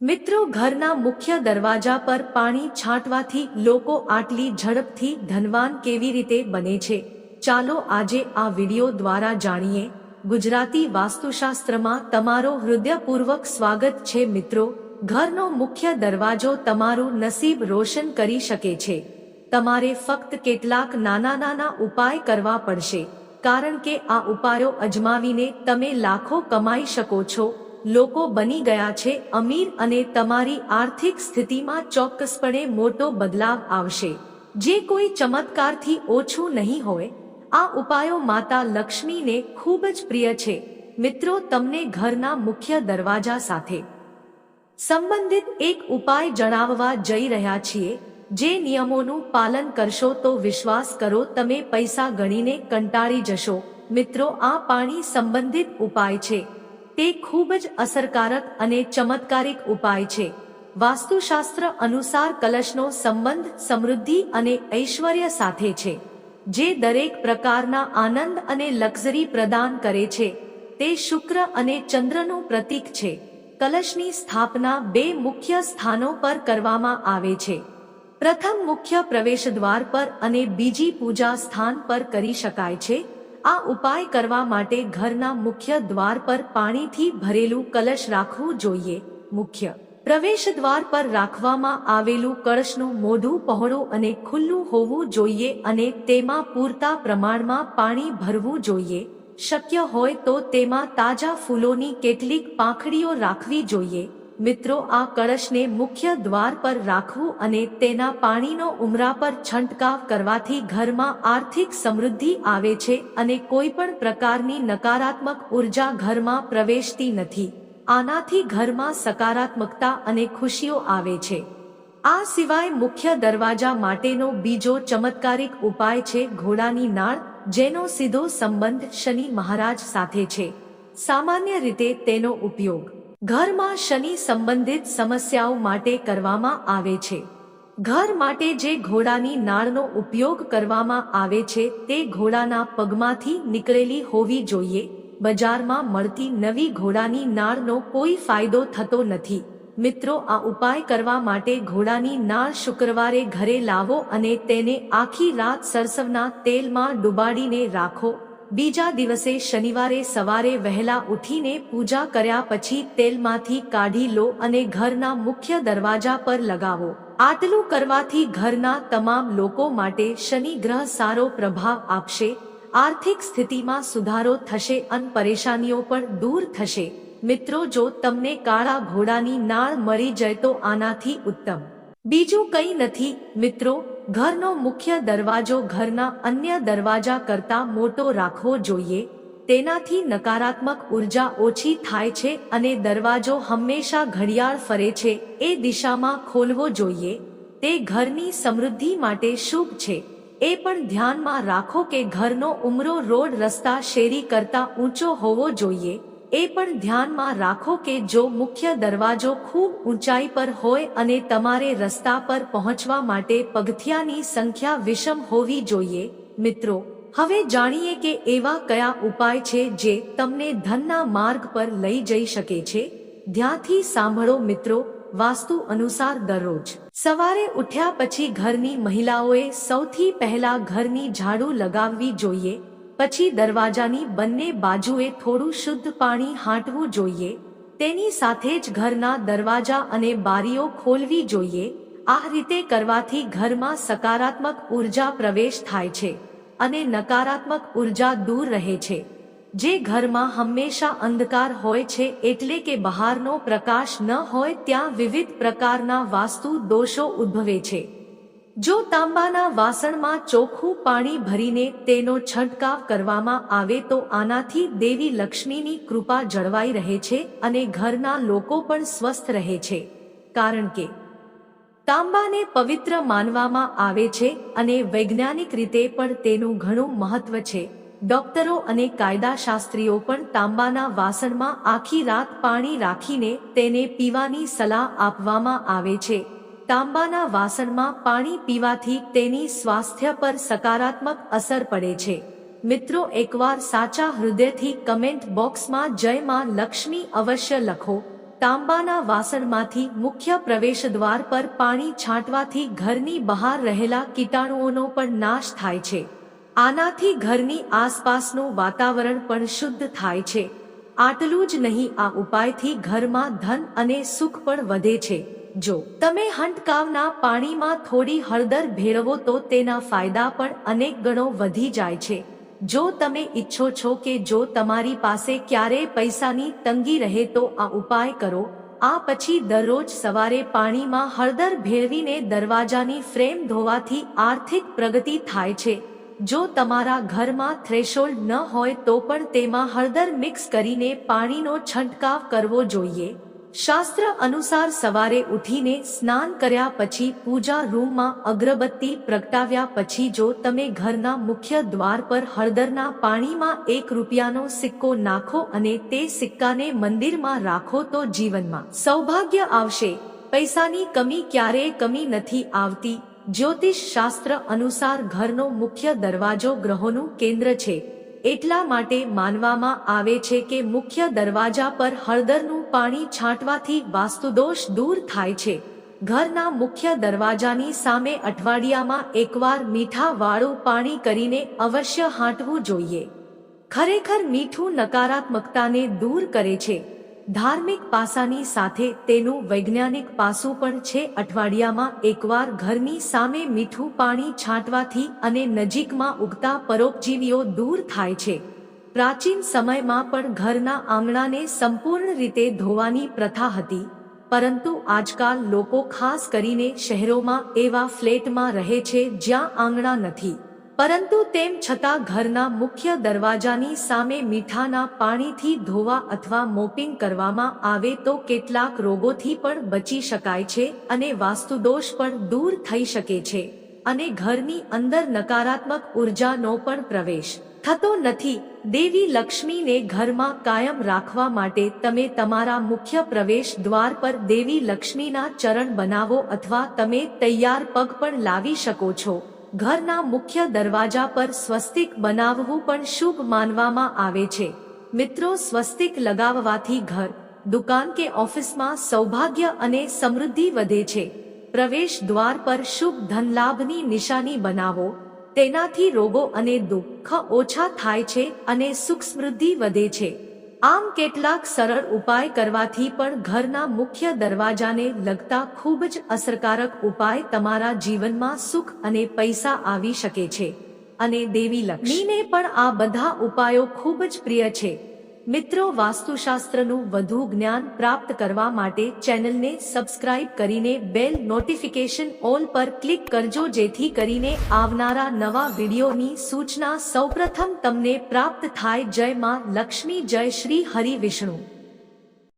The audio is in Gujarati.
મિત્રો, ઘરના મુખ્ય દરવાજા પર પાણી છાંટવાથી લોકો આટલી ઝડપથી ધનવાન કેવી રીતે બને છે? ચાલો આજે આ વિડિયો દ્વારા જાણીએ. ગુજરાતી વાસ્તુશાસ્ત્રમાં તમારો હૃદયપૂર્વક સ્વાગત છે મિત્રો. ઘરનો મુખ્ય દરવાજો તમારું નસીબ રોશન કરી શકે છે. તમારે ફક્ત કેટલાક નાના નાના ઉપાય કરવા પડશે. કારણ કે આ ઉપાયો અજમાવીને તમે લાખો કમાઈ શકો છો. લોકો બની ગયા છે, અમીર અને તમારી આર્થિક સ્થિતિમાં ચોક્કસપણે મોટો બદલાવ આવશે. જે કોઈ ચમત્કારથી ઓછું નહીં હોય, આ ઉપાયો માતા લક્ષ્મીને ખૂબ જ પ્રિય છે. મિત્રો, તમને ઘરના મુખ્ય દરવાજા સાથે સંબંધિત એક ઉપાય જણાવવા જઈ રહ્યા છીએ. જે નિયમોનું પાલન કરશો તો વિશ્વાસ કરો, તમે પૈસા ગણીને કંટાળી જશો. મિત્રો, આ પાણી સંબંધિત ઉપાય છે. તે ખૂબ જ અસરકારક અને ચમત્કારિક ઉપાય છે. વાસ્તુશાસ્ત્ર અનુસાર કલશનો સંબંધ સમૃદ્ધિ અને ઐશ્વર્ય સાથે છે, જે દરેક પ્રકારના આનંદ અને લક્ઝરી પ્રદાન કરે છે. તે શુક્ર અને ચંદ્રનું પ્રતીક છે. કલશની સ્થાપના બે મુખ્ય સ્થાનો પર કરવામાં આવે છે. પ્રથમ મુખ્ય પ્રવેશદ્વાર પર અને બીજી પૂજા સ્થાન પર કરી શકાય છે. આ ઉપાય કરવા માટે ઘરના મુખ્ય દ્વાર પર પાણીથી ભરેલું કલશ રાખવું જોઈએ. મુખ્ય પ્રવેશ દ્વાર પર રાખવામાં આવેલું કળશનું મોઢું પહોળું અને ખુલ્લું હોવું જોઈએ અને તેમાં પૂરતા પ્રમાણમાં પાણી ભરવું જોઈએ. શક્ય હોય તો તેમાં તાજા ફૂલોની કેટલીક પાંખડીઓ રાખવી જોઈએ. મિત્રો, આ કળશને મુખ્ય દ્વાર પર રાખવું અને તેના પાણીનો ઉમરા પર છંટકાવ કરવાથી ઘરમાં આર્થિક સમૃદ્ધિ આવે છે અને કોઈ પણ પ્રકારની નકારાત્મક ઊર્જા ઘરમાં પ્રવેશતી નથી. આનાથી ઘરમાં સકારાત્મકતા અને ખુશીઓ આવે છે. આ સિવાય મુખ્ય દરવાજા માટેનો બીજો ચમત્કારિક ઉપાય છે ઘોડાની નાળ, જેનો સીધો સંબંધ શનિ મહારાજ સાથે છે. સામાન્ય રીતે તેનો ઉપયોગ ઘરમાં શનિ સંબંધિત સમસ્યાઓ માટે કરવામાં આવે છે. ઘર માટે જે ઘોડાની નાળનો ઉપયોગ કરવામાં આવે છે તે ઘોડાના પગમાંથી નીકળેલી હોવી જોઈએ. બજારમાં મળતી નવી ઘોડાની નાળનો કોઈ ફાયદો થતો નથી. મિત્રો, આ ઉપાય કરવા માટે ઘોડાની નાળ શુક્રવારે ઘરે લાવો અને તેને આખી રાત સરસવના તેલમાં ડુબાડીને રાખો. બીજા દિવસે શનિવારે સવારે વહેલા ઉઠીને પૂજા કર્યા પછી તેલમાંથી કાઢી લો અને ઘરના મુખ્ય દરવાજા પર લગાવો. આટલું કરવાથી ઘરના તમામ લોકો માટે શનિ ગ્રહ સારો પ્રભાવ આપશે, આર્થિક સ્થિતિમાં સુધારો થશે અને પરેશાનીઓ પણ દૂર થશે. મિત્રો, જો તમને કાળા ઘોડાની નાળ મળી જાય તો આનાથી ઉત્તમ. બીજું કંઈ નથી, મિત્રો ઘરનો મુખ્ય દરવાજો ઘરના અન્ય દરવાજા કરતા મોટો રાખવો જોઈએ. તેનાથી નકારાત્મક ઊર્જા ઓછી થાય છે અને દરવાજો હંમેશા ઘડિયાળ ફરે છે, એ દિશામાં ખોલવો જોઈએ. તે ઘરની સમૃદ્ધિ માટે શુભ છે. એ પણ ધ્યાનમાં રાખો કે ઘરનો ઉમરો રોડ રસ્તા શેરી કરતા ઊંચો હોવો જોઈએ. એ પણ ધ્યાનમાં રાખો કે જો મુખ્ય દરવાજો ખૂબ ઊંચાઈ પર હોય અને તમારે રસ્તા પર પહોંચવા માટે પગથિયાની સંખ્યા વિષમ હોવી જોઈએ, મિત્રો. હવે જાણીએ કે એવા કયા ઉપાય છે જે તમને ધનના માર્ગ પર લઈ જઈ શકે છે. ધ્યાનથી સાંભળો, મિત્રો. વાસ્તુ અનુસાર દરરોજ સવારે ઉઠ્યા પછી ઘરની મહિલાઓએ સૌથી પહેલા ઘરની ઝાડુ લગાવવી જોઈએ. પછી દરવાજાની બંને બાજુએ થોડું શુદ્ધ પાણી હાંટવું જોઈએ, તેની સાથે જ ઘરના દરવાજા અને બારીઓ ખોલવી જોઈએ. આ રીતે કરવાથી ઘરમાં સકારાત્મક ઊર્જા પ્રવેશ થાય છે અને નકારાત્મક ઊર્જા દૂર રહે છે. જે ઘરમાં હંમેશા અંધકાર હોય છે એટલે કે બહારનો પ્રકાશ ન હોય ત્યાં વિવિધ પ્રકારના વાસ્તુ દોષો ઉદ્ભવે છે. જો તાંબાના વાસણમાં ચોખ્ખું પાણી ભરીને તેનો છંટકાવ કરવામાં આવે તો આનાથી દેવી લક્ષ્મીની કૃપા જળવાઈ રહે છે અને ઘરના લોકો પણ સ્વસ્થ રહે છે. કારણ કે તાંબાને પવિત્ર માનવામાં આવે છે અને વૈજ્ઞાનિક રીતે પણ તેનું ઘણું મહત્વ છે. ડોક્ટરો અને કાયદાશાસ્ત્રીઓ પણ તાંબાના વાસણમાં આખી રાત પાણી રાખીને તેને પીવાની સલાહ આપવામાં આવે છે. તાંબાના વાસણમાં પાણી પીવાથી તેની સ્વાસ્થ્ય પર સકારાત્મક અસર પડે છે. મિત્રો, એકવાર સાચા હૃદયથી કમેન્ટ બોક્સમાં જય માં લક્ષ્મી અવશ્ય લખો. તાંબાના વાસણમાંથી મુખ્ય પ્રવેશદ્વાર પર પાણી છાંટવાથી ઘરની બહાર રહેલા કીટાણુઓનો પણ નાશ થાય છે. આનાથી ઘરની આસપાસનું વાતાવરણ પણ શુદ્ધ થાય છે. આટલું જ નહીં, આ ઉપાયથી ઘરમાં ધન અને સુખ પણ વધે છે. જો તમે હંટકાવના પાણીમાં થોડી હળદર ભેળવો તો તેના ફાયદા પણ અનેક ગણો વધી જાય છે. જો તમે ઈચ્છો છો કે જો તમારી પાસે ક્યારેય પૈસાની તંગી રહે તો આ ઉપાય કરો. આ પછી દરરોજ સવારે પાણીમાં હળદર ભેળવીને દરવાજાની ફ્રેમ ધોવાથી આર્થિક પ્રગતિ થાય છે. જો તમારા ઘરમાં થ્રેશોલ્ડ ન હોય તો પણ તેમાં હળદર મિક્સ કરીને પાણીનો છંટકાવ કરવો જોઈએ. શાસ્ત્ર અનુસાર સવારે ઉઠીને સ્નાન કર્યા પછી પૂજા રૂમમાં અગરબત્તી પ્રગટાવ્યા પછી જો તમે ઘરના મુખ્ય દ્વાર પર હળદરના પાણીમાં એક રૂપિયાનો સિક્કો નાખો અને તે સિક્કાને મંદિરમાં રાખો તો જીવનમાં સૌભાગ્ય આવશે. પૈસાની કમી ક્યારેય કમી નથી આવતી. જ્યોતિષ શાસ્ત્ર અનુસાર ઘરનો મુખ્ય દરવાજો ગ્રહોનું કેન્દ્ર છે. એટલા માટે માનવામાં આવે છે કે મુખ્ય દરવાજા પર હળદરનું પાણી છાંટવાથી વાસ્તુદોષ દૂર થાય છે. ઘરના મુખ્ય દરવાજાની સામે અઠવાડિયામાં એકવાર મીઠા વાળું પાણી કરીને અવશ્ય હાંટવું જોઈએ. ખરેખર મીઠું નકારાત્મકતાને દૂર કરે છે. ધાર્મિક પાસાની સાથે તેનું વૈજ્ઞાનિક પાસું પણ છે. અઠવાડિયામાં એકવાર ઘરની સામે મીઠું પાણી છાંટવાથી અને નજીકમાં ઉગતા પરોપજીવીઓ દૂર થાય છે. પ્રાચીન સમયમાં પણ ઘરના આંગણાને સંપૂર્ણ રીતે ધોવાની પ્રથા હતી. પરંતુ આજકાલ લોકો ખાસ કરીને શહેરોમાં એવા ફ્લેટમાં રહે છે જ્યાં આંગણા નથી. પરંતુ તેમ છતાં ઘરના મુખ્ય દરવાજાની સામે મીઠાના પાણીથી ધોવા અથવા મોપિંગ કરવામાં આવે તો કેટલાક રોગોથી પણ બચી શકાય છે અને વાસ્તુદોષ પણ દૂર થઈ શકે છે અને ઘરની અંદર નકારાત્મક ઉર્જાનો પણ પ્રવેશ થતો નથી. દેવી લક્ષ્મીને ઘરમાં કાયમ રાખવા માટે તમે તમારા મુખ્ય પ્રવેશ દ્વાર પર દેવી લક્ષ્મીના ચરણ બનાવો અથવા તમે તૈયાર પગ પણ લાવી શકો છો. ઘરના મુખ્ય દરવાજા પર સ્વસ્તિક બનાવવું પણ શુભ માનવામાં આવે છે. મિત્રો, સ્વસ્તિક લગાવવાથી ઘર, દુકાન કે ઓફિસમાં સૌભાગ્ય અને સમૃદ્ધિ વધે છે. પ્રવેશ દ્વાર પર શુભ ધનલાભની નિશાની બનાવો. તેનાથી રોગો અને દુઃખ ઓછા થાય છે અને સુખ સમૃદ્ધિ વધે છે. આમ કેટલાક સરળ ઉપાય કરવાથી પણ ઘરના મુખ્ય દરવાજાને લગતા ખૂબ જ અસરકારક ઉપાય તમારા જીવનમાં સુખ અને પૈસા આવી શકે છે. અને દેવી લક્ષ્મીને પણ આ બધા ઉપાયો ખૂબ જ પ્રિય છે. મિત્રો, વાસ્તુશાસ્ત્રનું વધુ જ્ઞાન પ્રાપ્ત કરવા માટે ચેનલને સબસ્ક્રાઇબ કરીને બેલ નોટિફિકેશન ઓલ પર ક્લિક કરજો, જેથી કરીને આવનારા નવા વિડીયોની સૂચના સૌપ્રથમ તમને પ્રાપ્ત થાય. જય માં લક્ષ્મી, જય શ્રી હરિ વિષ્ણુ.